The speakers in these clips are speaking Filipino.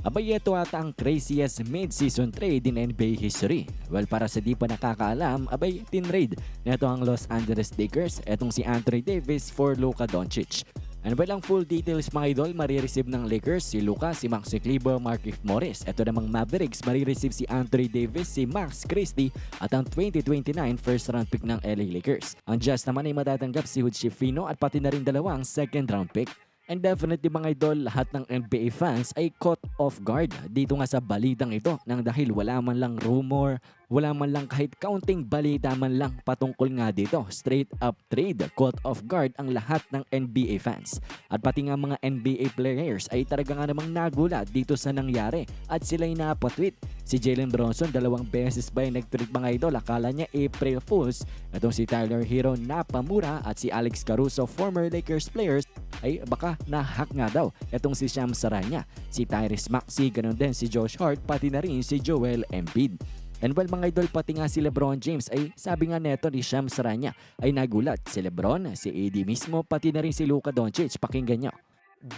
Abay ito ata ang craziest mid-season trade in NBA history. Well, para sa di pa nakakaalam, abay tinrade na ito ang Los Angeles Lakers, etong si Anthony Davis for Luka Doncic. Ano ba lang full details mga idol, marireceive ng Lakers si Luka, si Maxi Kleber, Markif Morris. Ito namang Mavericks, marireceive si Anthony Davis, si Max Christie at ang 2029 first round pick ng LA Lakers. Ang Jazz naman ay matatanggap si Hood Schifino at pati na rin dalawang second round pick. And definitely mga idol, lahat ng NBA fans ay caught off guard dito nga sa balitang ito nang dahil wala man lang rumor, wala man lang kahit counting balita man lang patungkol nga dito. Straight up trade, caught off guard ang lahat ng NBA fans. At pati nga mga NBA players ay talaga nga namang nagulat dito sa nangyari at sila'y napatweet. Si Jalen Bronson dalawang beses ba yung nag-tweet mga idol, akala niya April Fools. Itong si Tyler Hero Napamura at si Alex Caruso, former Lakers players, ay baka na-hack nga daw. Itong si Sham Saranya, si Tyrese Maxey, ganun din si Josh Hart, pati na rin si Joel Embiid. And well mga idol, pati nga si Lebron James ay sabi nga neto ni Sham Saranya ay nagulat. Si Lebron, si AD mismo, pati na rin si Luka Doncic. Pakinggan nyo.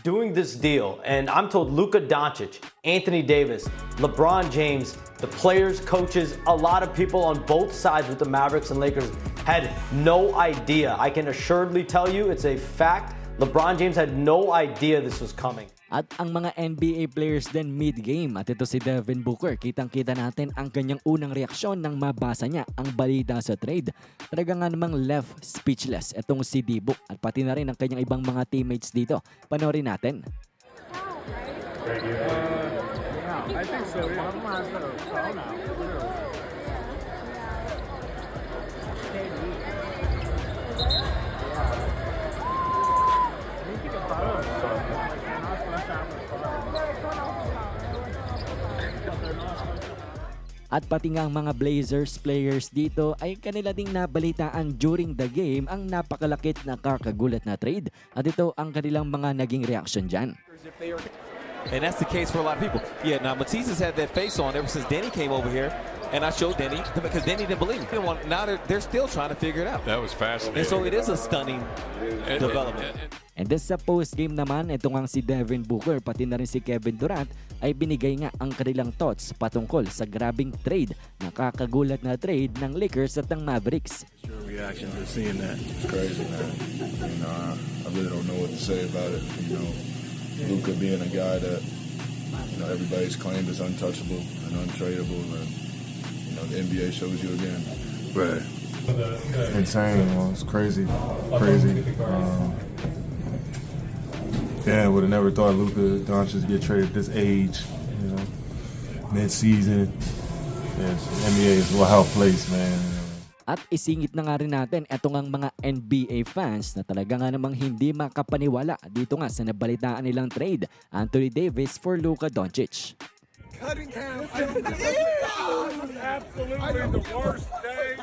doing this deal, and I'm told Luka Doncic, Anthony Davis, LeBron James, the players, coaches, a lot of people on both sides with the Mavericks and Lakers had no idea. I can assuredly tell you it's a fact. LeBron James had no idea this was coming. At ang mga NBA players din mid-game at ito si Devin Booker, kitang-kita natin ang kanyang unang reaksyon nang mabasa niya ang balita sa trade. Talaga nga namang left speechless itong si Dibu at pati na rin ang kanyang ibang mga teammates dito. Panoorin natin. I think so, yeah. At pati nga ang mga Blazers players dito ay kanila ding nabalitaan during the game ang napakalakit na kakagulat na trade. At ito ang kanilang mga naging reaction dyan. And that's the case for a lot of people. Yeah, now Matisse has had that face on ever since Denny came over here. And I showed Denny because Denny didn't believe. He want- Now they're, they're still trying to figure it out. That was fascinating. And so it is a stunning And- development. and- and- And then sa post-game naman, ito nga si Devin Booker pati na rin si Kevin Durant ay binigay nga ang kanilang thoughts patungkol sa grabing trade, nakakagulat na trade ng Lakers at ng Mavericks. Your reaction to seeing that? It's crazy, man. You know, I, really don't know what to say about it. You know, Luca being a guy that you know everybody's claimed is untouchable and untradeable, and you know the NBA shows you again. Right. insane. Well, it's crazy, crazy. Um, yeah, would have never thought Luka Doncic get traded at this age. You know, mid-season. Yes, NBA is a wild place, man. At isingit na nga rin natin etong ang mga NBA fans na talaga nga namang hindi makapaniwala dito nga sa nabalitaan nilang trade Anthony Davis for Luka Doncic. Absolutely the worst day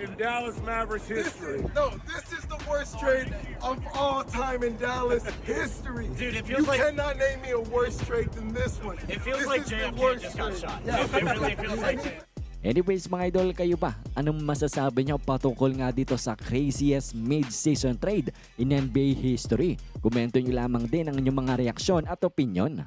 in Dallas Mavericks history. No, this is the worst trade of all time in Dallas history. Dude, it feels you like- cannot name me a worse trade than this one. It feels This like is the JFK worst just got trade. shot. It really feels like. Anyways mga idol, kayo ba? Anong masasabi nyo patungkol nga dito sa craziest mid-season trade in NBA history? Komento nyo lamang din ang inyong mga reaksyon at opinion.